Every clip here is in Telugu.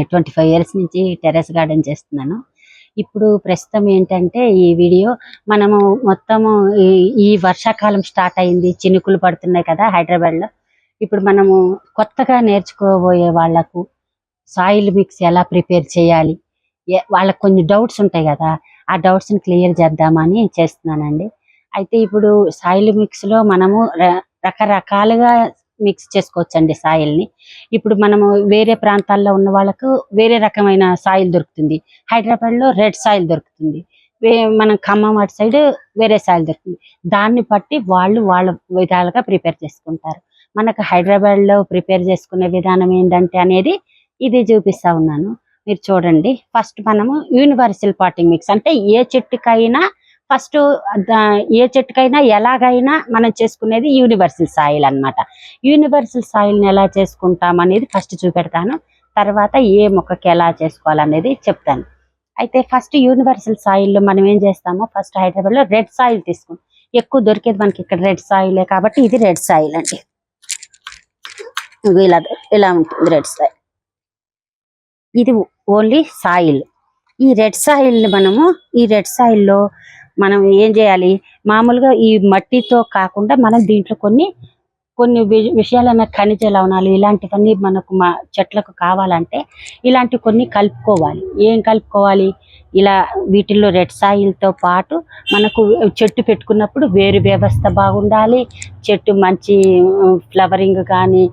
ట్వంటీ ఫైవ్ ఇయర్స్ నుంచి టెర్రస్ గార్డెన్ చేస్తున్నాను. ఇప్పుడు ప్రస్తుతం ఏంటంటే ఈ వీడియో మనము మొత్తము ఈ- ఈ వర్షాకాలం స్టార్ట్ అయింది చినుకులు పడుతున్నాయి కదా హైదరాబాద్లో ఇప్పుడు మనము కొత్తగా నేర్చుకోబోయే వాళ్ళకు సాయిల్ మిక్స్ ఎలా ప్రిపేర్ చేయాలి? వాళ్ళకి కొన్ని డౌట్స్ ఉంటాయి కదా ఆ డౌట్స్ని క్లియర్ చేద్దామని చేస్తున్నానండి. అయితే ఇప్పుడు సాయిల్ మిక్స్లో మనము రకరకాలుగా మిక్స్ చేసుకోవచ్చండి సాయిల్ని. ఇప్పుడు మనము వేరే ప్రాంతాల్లో ఉన్న వాళ్ళకు వేరే రకమైన సాయిల్ దొరుకుతుంది. హైదరాబాద్లో రెడ్ సాయిల్ దొరుకుతుంది. వే- మనం ఖమ్మం అటు సైడ్ వేరే సాయిల్ దొరుకుతుంది. దాన్ని బట్టి వాళ్ళు వాళ్ళ విధాలుగా ప్రిపేర్ చేసుకుంటారు. మనకు హైదరాబాద్లో ప్రిపేర్ చేసుకునే విధానం ఏంటంటే అనేది ఇది చూపిస్తా ఉన్నాను. మీరు చూడండి. ఫస్ట్ మనము యూనివర్సల్ పాటింగ్ మిక్స్ అంటే ఏ చెట్టుకైనా ఫస్ట్ ఏ చెట్టుకైనా ఎలాగైనా మనం చేసుకునేది యూనివర్సల్ సాయిల్ అన్నమాట. యూనివర్సల్ సాయిల్ని ఎలా చేసుకుంటాం అనేది ఫస్ట్ చూపెడతాను. తర్వాత ఏ మొక్కకి ఎలా చేసుకోవాలనేది చెప్తాను. అయితే ఫస్ట్ యూనివర్సల్ సాయిల్లో మనం ఏం చేస్తామో ఫస్ట్ హైదరాబాద్లో రెడ్ సాయిల్ తీసుకుంటాం ఎక్కువ దొరికేది మనకి ఇక్కడ రెడ్ సాయిలే కాబట్టి ఇది రెడ్ సాయిల్ అండి. ఇలా ఇలా ఉంటుంది రెడ్ సాయిల్. ఇది ఓన్లీ సాయిల్. ఈ రెడ్ సాయిల్ని మనము ఈ రెడ్ సాయిల్లో మనం ఏం చేయాలి? మామూలుగా ఈ మట్టితో కాకుండా మనం దీంట్లో కొన్ని కొన్ని వి- విషయాలన్న ఖనిజ లవణాలు ఇలాంటివన్నీ మనకు మా చెట్లకు కావాలంటే ఇలాంటి కొన్ని కలుపుకోవాలి. ఏం కలుపుకోవాలి? ఇలా వీటిల్లో రెడ్ సాయిల్తో పాటు మనకు చెట్టు పెట్టుకున్నప్పుడు వేరు వ్యవస్థ బాగుండాలి. చెట్టు మంచి ఫ్లవరింగ్ కానీ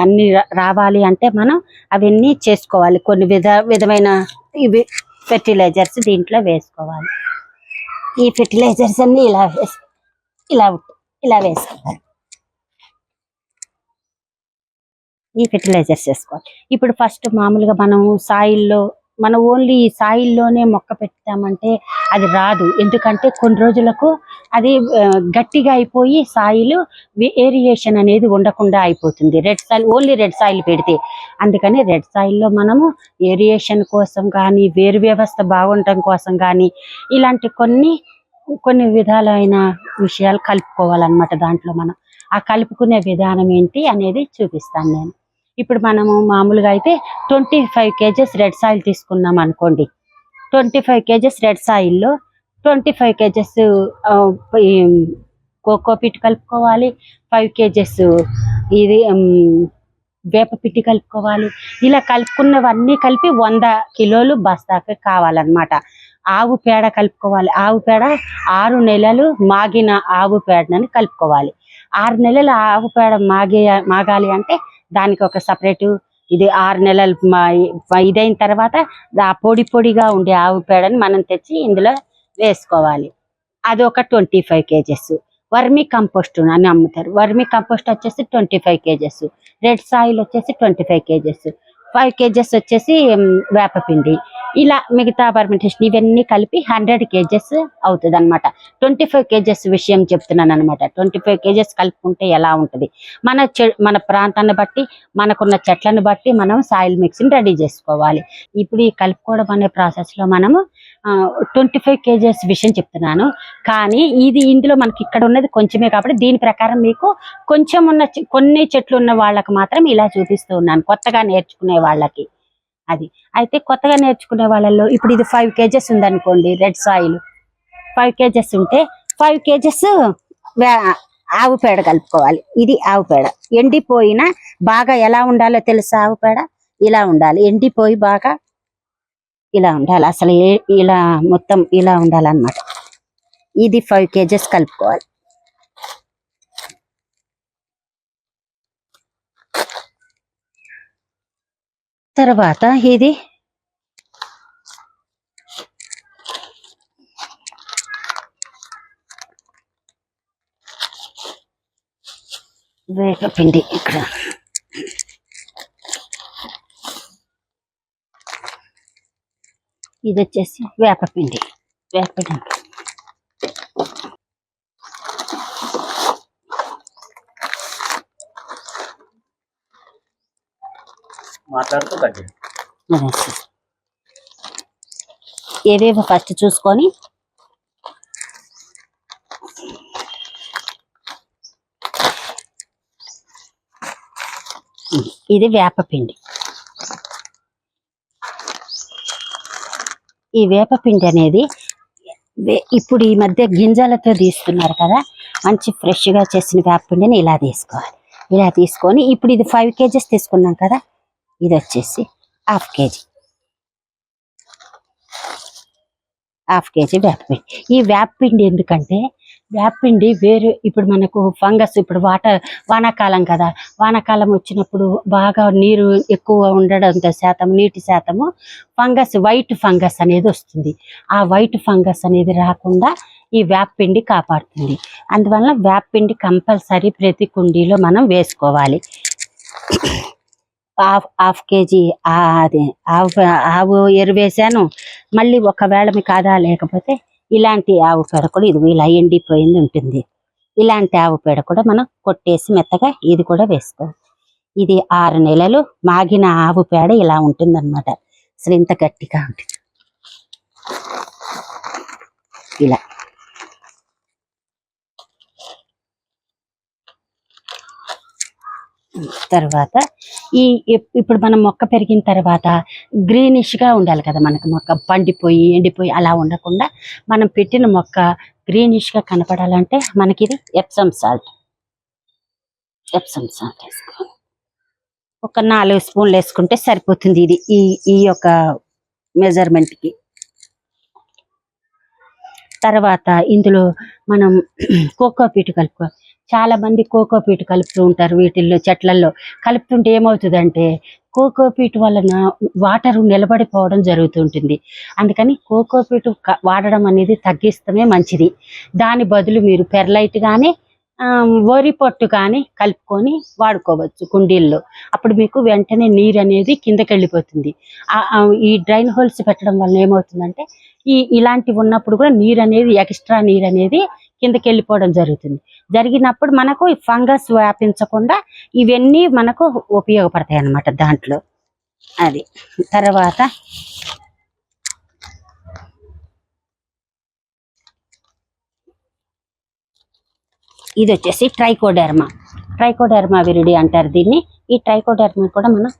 అన్నీ రావాలి అంటే మనం అవన్నీ చేసుకోవాలి. కొన్ని విధ విధమైన ఇవి ఫెర్టిలైజర్స్ దీంట్లో వేసుకోవాలి. ఈ ఫెర్టిలైజర్స్ అన్ని ఇలా వేసి ఇలా ఇలా వేసుకోవాలి ఈ ఫెర్టిలైజర్స్ వేసుకోవాలి. ఇప్పుడు ఫస్ట్ మామూలుగా మనం సాయిల్లో మనం ఓన్లీ ఈ సాయిల్లోనే మొక్క పెట్టామంటే అది రాదు. ఎందుకంటే కొన్ని రోజులకు అది గట్టిగా అయిపోయి సాయిల్ ఏరియేషన్ అనేది ఉండకుండా అయిపోతుంది. Red soil only red soil పెడితే. అందుకని రెడ్ సాయిల్లో మనము ఏరియేషన్ కోసం కానీ వేరు వ్యవస్థ బాగుండటం కోసం కానీ ఇలాంటి కొన్ని కొన్ని విధాలైన విషయాలు కలుపుకోవాలన్నమాట దాంట్లో మనం. ఆ కలుపుకునే విధానం ఏంటి అనేది చూపిస్తాను నేను. ఇప్పుడు మనము మామూలుగా అయితే twenty five kgs red soil తీసుకున్నాం అనుకోండి. Twenty five kgs red సాయిల్లో twenty five kgs coco peat కలుపుకోవాలి. ఫైవ్ కేజెస్ ఇది వేప పిట్టి కలుపుకోవాలి. ఇలా కలుపుకున్నవన్నీ కలిపి వంద కిలోలు బస్తాకి కావాలన్నమాట. ఆవు పేడ కలుపుకోవాలి. ఆవు పేడ ఆరు నెలలు మాగిన ఆవు పేడని కలుపుకోవాలి. ఆరు నెలలు ఆవు పేడ మాగే మాగాలి అంటే దానికి ఒక సపరేటు ఇది ఆరు నెలలు ఇదైన తర్వాత ఆ పొడి పొడిగా ఉండే ఆవు పేడని మనం తెచ్చి ఇందులో వేసుకోవాలి. అది ఒక twenty five kgs. Vermicompost అని అమ్ముతారు. వర్మి కంపోస్ట్ వచ్చేసి twenty five kgs. Red soil వచ్చేసి twenty five kgs. Five kgs వచ్చేసి వేపపిండి. ఇలా మిగతా పర్మెంటేషన్ ఇవన్నీ కలిపి హండ్రెడ్ కేజెస్ అవుతుంది అనమాట ట్వంటీ ఫైవ్ కేజెస్ విషయం చెప్తున్నాను అనమాట ట్వంటీ ఫైవ్ కేజెస్ కలుపుకుంటే ఎలా ఉంటుంది? మన చె- మన ప్రాంతాన్ని బట్టి మనకున్న చెట్లను బట్టి మనం సాయిల్ మిక్స్ని రెడీ చేసుకోవాలి. ఇప్పుడు ఈ కలుపుకోవడం అనే ప్రాసెస్లో మనము ట్వంటీ ఫైవ్ కేజెస్ విషయం చెప్తున్నాను. కానీ ఇది ఇందులో మనకి ఇక్కడ ఉన్నది కొంచెమే కాబట్టి దీని ప్రకారం మీకు కొంచెం ఉన్న కొన్ని చెట్లు ఉన్న వాళ్ళకి మాత్రం ఇలా చూపిస్తూ ఉన్నాను. కొత్తగా నేర్చుకునే వాళ్ళకి. అది. అయితే కొత్తగా నేర్చుకునే వాళ్ళల్లో ఇప్పుడు ఇది ఫైవ్ కేజెస్ ఉందనుకోండి రెడ్ సాయిల్ ఫైవ్ కేజెస్ ఉంటే ఫైవ్ కేజెస్ ఆవు పేడ కలుపుకోవాలి. ఇది ఆవు పేడ. ఎండిపోయిన బాగా ఎలా ఉండాలో తెలుసా ఆవు పేడ? ఇలా ఉండాలి. ఎండిపోయి బాగా ఇలా ఉండాలి. అసలు ఇలా మొత్తం ఇలా ఉండాలన్నమాట. ఇది ఫైవ్ కేజెస్ కలుపుకోవాలి. తర్వాత ఇది వేపపిండి ఇక్కడ. ఇది వచ్చేసి వేపపిండి. వేపపిండి. మాట్లాడుతూ కట్ ఏవేవో ఫస్ట్ చూసుకొని. ఇది వేపపిండి. ఈ వేపపిండి అనేది ఇప్పుడు ఈ మధ్య గింజలతో తీస్తున్నారు కదా మంచి ఫ్రెష్గా చేసిన వేపపిండిని ఇలా తీసుకోవాలి. ఇలా తీసుకొని ఇప్పుడు ఇది ఫైవ్ కేజెస్ తీసుకున్నాం కదా ఇది వచ్చేసి హాఫ్ కేజీ. హాఫ్ కేజీ వేపపిండి ఈ వేపపిండి ఎందుకంటే వేపపిండి వేరు ఇప్పుడు మనకు ఫంగస్ ఇప్పుడు వాటర్ వానాకాలం కదా. వానాకాలం వచ్చినప్పుడు బాగా నీరు ఎక్కువ ఉండడంతో శాతం నీటి శాతము ఫంగస్ వైట్ ఫంగస్ అనేది వస్తుంది. ఆ వైట్ ఫంగస్ అనేది రాకుండా ఈ వేపపిండి కాపాడుతుంది. అందువల్ల వేపపిండి కంపల్సరీ ప్రతి కుండీలో మనం వేసుకోవాలి. హాఫ్ హాఫ్ కేజీ అది ఆవు ఆవు ఎరువేశాను మళ్ళీ ఒకవేళ మీకు ఆదా లేకపోతే ఇలాంటి ఆవు పేడ కూడా ఇది ఇలా ఎండిపోయింది ఉంటుంది. ఇలాంటి ఆవు పేడ కూడా మనం కొట్టేసి మెత్తగా ఇది కూడా వేసుకోవాలి. ఇది ఆరు నెలలు మాగిన ఆవు పేడ ఇలా ఉంటుంది అనమాట అసలు ఇంత గట్టిగా ఉంటుంది. ఇలా. తర్వాత ఈ ఇప్పుడు మనం మొక్క పెరిగిన తర్వాత గ్రీనిష్గా ఉండాలి కదా మనకు. మొక్క పండిపోయి ఎండిపోయి అలా ఉండకుండా మనం పెట్టిన మొక్క గ్రీనిష్గా కనపడాలంటే మనకి ఇది ఎప్సమ్ సాల్ట్ ఎప్సమ్ సాల్ట్ వేసుకో. ఒక నాలుగు స్పూన్లు వేసుకుంటే సరిపోతుంది ఇది. ఈ ఈ యొక్క మెజర్మెంట్కి. తర్వాత ఇందులో మనం కోకో పీటు కలుపుకోవాలి చాలా మంది కోకోపీట్ కలుపుతూ ఉంటారు వీటిల్లో చెట్లల్లో. కలుపుతుంటే ఏమవుతుందంటే కోకోపీట్ వలన వాటర్ నిలబడిపోవడం జరుగుతుంటుంది. అందుకని కోకోపీట్ వాడడం అనేది తగ్గిస్తమే మంచిది. దాని బదులు మీరు పెర్లైట్ కానీ వరి పొట్టు కానీ కలుపుకొని వాడుకోవచ్చు కుండీల్లో. అప్పుడు మీకు వెంటనే నీరు అనేది కిందకి వెళ్ళిపోతుంది. ఈ డ్రైన్ హోల్స్ పెట్టడం వల్ల ఏమవుతుందంటే ఈ ఇలాంటివి ఉన్నప్పుడు కూడా నీరు అనేది ఎక్స్ట్రా నీరు అనేది కిందకి వెళ్ళిపోవడం జరుగుతుంది. జరిగినప్పుడు మనకు ఫంగస్ వ్యాపించకుండా ఇవన్నీ మనకు ఉపయోగపడతాయి అన్నమాట దాంట్లో. అది. తర్వాత ఇది వచ్చేసి ట్రైకోడెర్మా. ట్రైకోడెర్మా విరుడి అంటారు దీన్ని. ఈ ట్రైకోడెర్మా కూడా మనం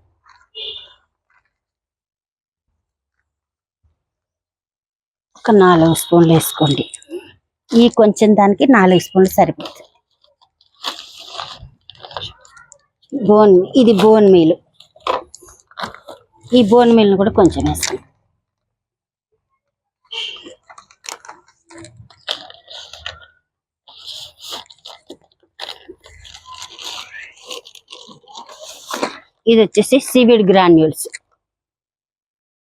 ఒక నాలుగు స్పూన్లు వేసుకోండి. ఈ కొంచెం దానికి నాలుగు స్పూన్లు సరిపోతుంది. బోన్ ఇది బోన్ మీల్. ఈ బోన్ మీల్ని కూడా కొంచెం వేసుకోండి ఇది వచ్చేసి సీవీడ్ గ్రాన్యూల్స్.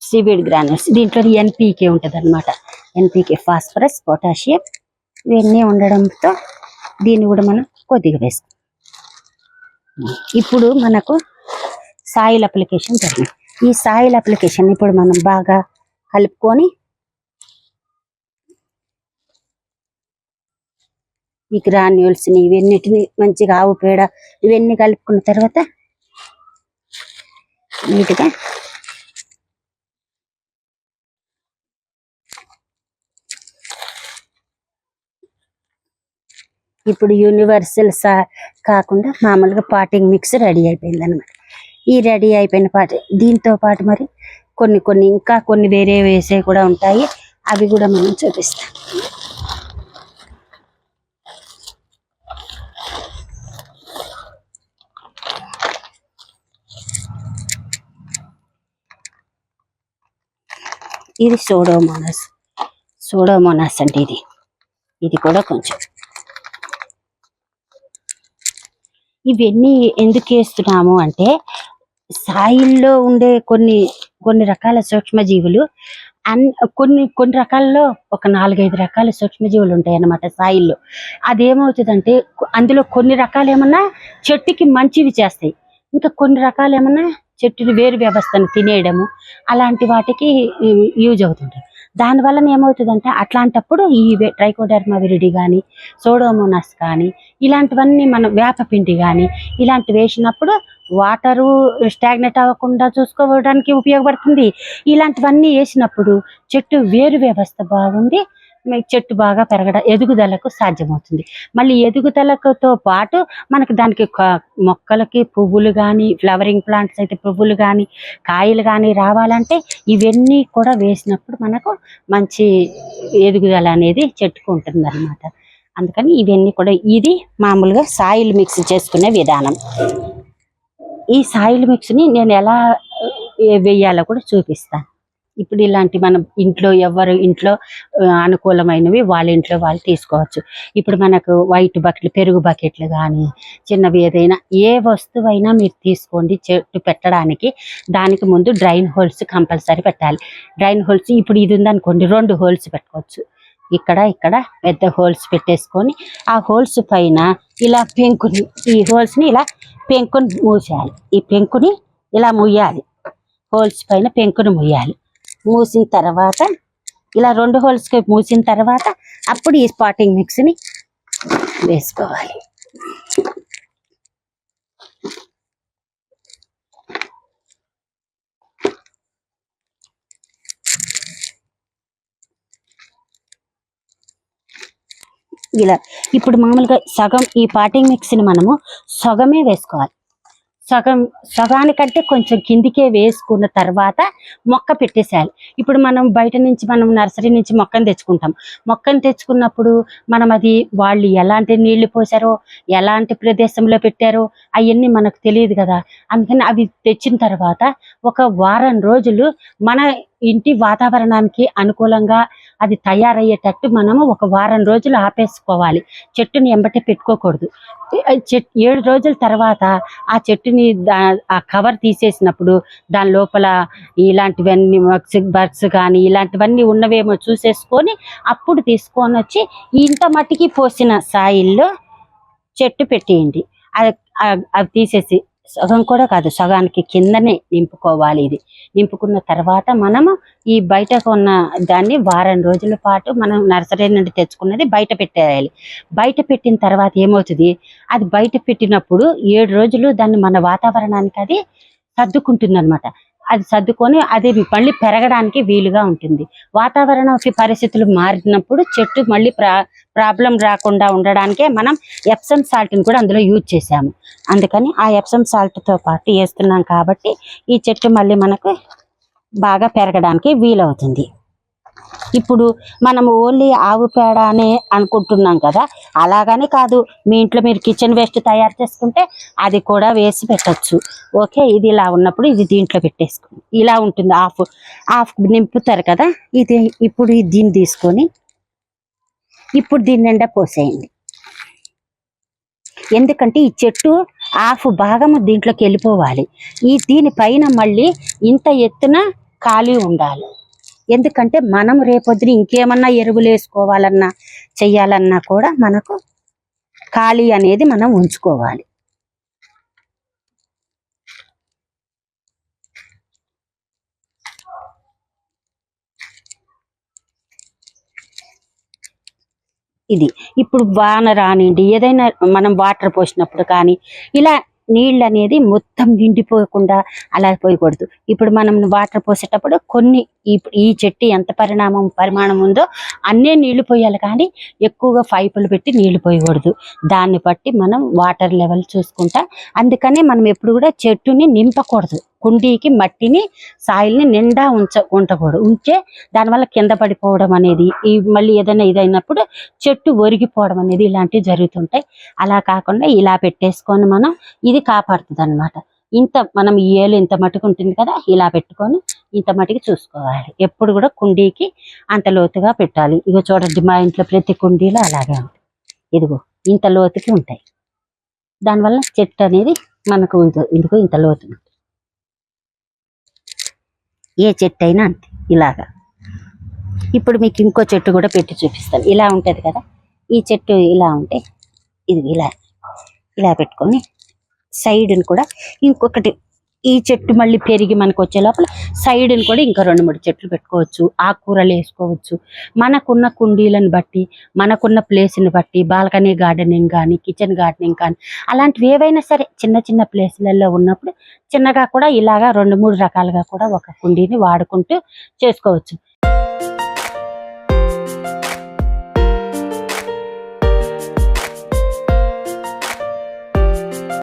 Seaweed granules. దీంట్లో ఎన్పీకే ఉంటుంది అనమాట ఎన్పీకే ఫాస్ఫరస్ పొటాషియం ఇవన్నీ ఉండడంతో దీన్ని కూడా మనం కొద్దిగా వేస్తాం. ఇప్పుడు మనకు సాయిల్ అప్లికేషన్ జరిగింది. ఈ సాయిల్ అప్లికేషన్ ఇప్పుడు మనం బాగా కలుపుకొని ఈ గ్రాన్యూల్స్ని ఇవన్నిటిని మంచిగా ఆవు పేడ ఇవన్నీ కలుపుకున్న తర్వాత నీట్గా ఇప్పుడు యూనివర్సల్ సా కాకుండా మామూలుగా పాటింగ్ మిక్స్ రెడీ అయిపోయింది అనమాట ఈ రెడీ అయిపోయిన పాట దీంతో పాటు మరి కొన్ని కొన్ని ఇంకా కొన్ని వేరే వేసే కూడా ఉంటాయి. అవి కూడా మనం చూపిస్తాం. ఇది సోడోమోనాస్. సోడోమోనాస్ అంటే ఇది. ఇది కూడా కొంచెం ఇవన్నీ ఎందుకు వేస్తున్నాము అంటే సాయిల్లో ఉండే కొన్ని కొన్ని రకాల సూక్ష్మజీవులు అన్ కొన్ని కొన్ని రకాల్లో ఒక నాలుగైదు రకాల సూక్ష్మజీవులు ఉంటాయి అన్నమాట సాయిల్లో. అదేమవుతుందంటే అందులో కొన్ని రకాలు ఏమన్నా చెట్టుకి మంచివి చేస్తాయి. ఇంకా కొన్ని రకాలు ఏమన్నా చెట్టుని వేరు వ్యవస్థను తినేయడము అలాంటి వాటికి యూజ్ అవుతుంటాయి. దానివల్ల ఏమవుతుందంటే అట్లాంటప్పుడు ఈ ట్రైకోడర్మా విరిడి కానీ సోడోమోనాస్ కానీ ఇలాంటివన్నీ మనం వేపపిండి కానీ ఇలాంటివి వేసినప్పుడు వాటరు స్టాగ్నెట్ అవ్వకుండా చూసుకోవడానికి ఉపయోగపడుతుంది. ఇలాంటివన్నీ వేసినప్పుడు చెట్టు వేరు వ్యవస్థ బాగుంది. మీకు చెట్టు బాగా పెరగడం ఎదుగుదలకు సాధ్యమవుతుంది. మళ్ళీ ఎదుగుదలతో పాటు మనకు దానికి మొక్కలకి పువ్వులు కానీ ఫ్లవరింగ్ ప్లాంట్స్ అయితే పువ్వులు కానీ కాయలు కానీ రావాలంటే ఇవన్నీ కూడా వేసినప్పుడు మనకు మంచి ఎదుగుదల అనేది చెట్టుకు ఉంటుంది అనమాట అందుకని ఇవన్నీ కూడా ఇది మామూలుగా సాయిల్ మిక్స్ చేసుకునే విధానం. ఈ సాయిల్ మిక్స్ని నేను ఎలా వేయాలో కూడా చూపిస్తాను. ఇప్పుడు ఇలాంటి మనం ఇంట్లో ఎవరు ఇంట్లో అనుకూలమైనవి వాళ్ళ ఇంట్లో వాళ్ళు తీసుకోవచ్చు. ఇప్పుడు మనకు వైట్ బకెట్లు పెరుగు బకెట్లు కానీ చిన్నవి ఏదైనా ఏ వస్తువైనా మీరు తీసుకోండి చెట్టు పెట్టడానికి. దానికి ముందు డ్రైన్ హోల్స్ కంపల్సరీ పెట్టాలి. డ్రైన్ హోల్స్ ఇప్పుడు ఇది ఉందనుకోండి రెండు హోల్స్ పెట్టుకోవచ్చు. ఇక్కడ ఇక్కడ పెద్ద హోల్స్ పెట్టేసుకొని ఆ హోల్స్ పైన ఇలా పెంకుని ఈ హోల్స్ని ఇలా పెంకుని మూసేయాలి. ఈ పెంకుని ఇలా ముయ్యాలి హోల్స్ పైన పెంకుని ముయ్యాలి మూసిన తర్వాత ఇలా రెండు హోల్స్కి మూసిన తర్వాత అప్పుడు ఈ స్పాటింగ్ మిక్స్ని వేసుకోవాలి. ఇలా ఇప్పుడు మామూలుగా సగం ఈ పాటింగ్ మిక్స్ని మనము సగమే వేసుకోవాలి. సగం సగానికంటే కొంచెం కిందికే వేసుకున్న తర్వాత మొక్క పెట్టేసేయాలి. ఇప్పుడు మనం బయట నుంచి మనం నర్సరీ నుంచి మొక్కను తెచ్చుకుంటాం. మొక్కను తెచ్చుకున్నప్పుడు మనం అది వాళ్ళు ఎలాంటి నీళ్ళు పోసారో ఎలాంటి ప్రదేశంలో పెట్టారో అవన్నీ మనకు తెలియదు కదా. అందుకని అవి తెచ్చిన తర్వాత ఒక వారం రోజులు మన ఇంటి వాతావరణానికి అనుకూలంగా అది తయారయ్యేటట్టు మనము ఒక వారం రోజులు ఆపేసుకోవాలి. చెట్టుని ఎంబటే పెట్టుకోకూడదు. ఏడు రోజుల తర్వాత ఆ చెట్టుని ఆ కవర్ తీసేసినప్పుడు దాని లోపల ఇలాంటివన్నీ బర్డ్స్ కానీ ఇలాంటివన్నీ ఉన్నవేమో చూసేసుకొని అప్పుడు తీసుకొని వచ్చి ఇంత మట్టికి పోసిన సాయిల్లో చెట్టు పెట్టేయండి. అది అవి తీసేసి సగం కూడా కాదు సగానికి కిందనే నింపుకోవాలి ఇది. నింపుకున్న తర్వాత మనము ఈ బయటకు ఉన్న దాన్ని వారం రోజుల పాటు మనం నర్సరీ నుండి తెచ్చుకున్నది బయట పెట్టేయాలి. బయట పెట్టిన తర్వాత ఏమవుతుంది? అది బయట పెట్టినప్పుడు ఏడు రోజులు దాన్ని మన వాతావరణానికి అది సర్దుకుంటుంది అనమాట అది సర్దుకొని అది మళ్ళీ పెరగడానికి వీలుగా ఉంటుంది. వాతావరణ పరిస్థితులు మారినప్పుడు చెట్టు మళ్ళీ ప్రా ప్రాబ్లం రాకుండా ఉండడానికే మనం ఎప్సమ్ సాల్ట్ని కూడా అందులో యూజ్ చేసాము అందుకని ఆ ఎప్సమ్ సాల్ట్తో పాటు వేస్తున్నాం కాబట్టి ఈ చెట్టు మళ్ళీ మనకు బాగా పెరగడానికి వీలవుతుంది. ఇప్పుడు మనం ఓన్లీ ఆవు పేడ అనే అనుకుంటున్నాం కదా అలాగని కాదు. మీ ఇంట్లో మీరు కిచెన్ వేస్ట్ తయారు చేసుకుంటే అది కూడా వేసి పెట్టచ్చు. ఓకే ఇది ఇలా ఉన్నప్పుడు ఇది దీంట్లో పెట్టేసుకోండి. ఇలా ఉంటుంది హాఫ్ హాఫ్ నింపుతారు కదా ఇది ఇప్పుడు దీన్ని తీసుకొని ఇప్పుడు దీని నిండా పోసేయండి. ఎందుకంటే ఈ చెట్టు హాఫ్ భాగము దీంట్లోకి వెళ్ళిపోవాలి. ఈ దీనిపైన మళ్ళీ ఇంత ఎత్తున ఖాళీ ఉండాలి. ఎందుకంటే మనం రేపొద్దున ఇంకేమన్నా ఎరువులు వేసుకోవాలన్నా చెయ్యాలన్నా కూడా మనకు ఖాళీ అనేది మనం ఉంచుకోవాలి. ఇది. ఇప్పుడు వాన రానిండి ఏదైనా మనం వాటర్ పోసినప్పుడు కానీ ఇలా నీళ్ళు అనేది మొత్తం నిండిపోకుండా అలా పోయకూడదు. ఇప్పుడు మనం వాటర్ పోసేటప్పుడు కొన్ని ఈ- ఈ చెట్టు ఎంత పరిణామం పరిమాణం ఉందో అన్నీ నీళ్ళు పోయాలి. కానీ ఎక్కువగా పైపులు పెట్టి నీళ్ళు పోయకూడదు. దాన్ని బట్టి మనం వాటర్ లెవెల్ చూసుకుంటా అందుకనే మనం ఎప్పుడు కూడా చెట్టుని నింపకూడదు. కుండీకి మట్టిని సాయిల్ని నిండా ఉంచ ఉండకూడదు ఉంచే దానివల్ల కింద పడిపోవడం అనేది ఈ మళ్ళీ ఏదైనా ఇదైనప్పుడు చెట్టు ఒరిగిపోవడం అనేది ఇలాంటివి జరుగుతుంటాయి. అలా కాకుండా ఇలా పెట్టేసుకొని మనం ఇది కాపాడుతుంది అనమాట ఇంత మనం ఈ ఏలు ఇంత మటుకు ఉంటుంది కదా ఇలా పెట్టుకొని ఇంత మటుకు చూసుకోవాలి. ఎప్పుడు కూడా కుండీకి అంత లోతుగా పెట్టాలి. ఇగో చూడండి మా ఇంట్లో ప్రతి కుండీలో అలాగే ఉంటుంది ఇదిగో ఇంత లోతుకి ఉంటాయి. దానివల్ల చెట్టు అనేది మనకు ఇదిగో- ఇంత లోతు ఉంటుంది. ఏ చెట్టు అయినా అంతే ఇలాగా. ఇప్పుడు మీకు ఇంకో చెట్టు కూడా పెట్టి చూపిస్తాను. ఇలా ఉంటది కదా ఈ చెట్టు ఇలా ఉంటే ఇది ఇలా ఇలా పెట్టుకొని సైడ్ని కూడా ఇంకొకటి ఈ చెట్టు మళ్ళీ పెరిగి మనకు వచ్చే లోపల సైడ్ని కూడా ఇంకా రెండు మూడు చెట్లు పెట్టుకోవచ్చు ఆకుకూరలు వేసుకోవచ్చు. మనకున్న కుండీలను బట్టి మనకున్న ప్లేస్ని బట్టి బాల్కనీ గార్డెనింగ్ కానీ కిచెన్ గార్డెనింగ్ కానీ అలాంటివి ఏవైనా సరే చిన్న చిన్న ప్లేస్లలో ఉన్నప్పుడు చిన్నగా కూడా ఇలాగా రెండు మూడు రకాలుగా కూడా ఒక కుండీని వాడుకుంటూ చేసుకోవచ్చు.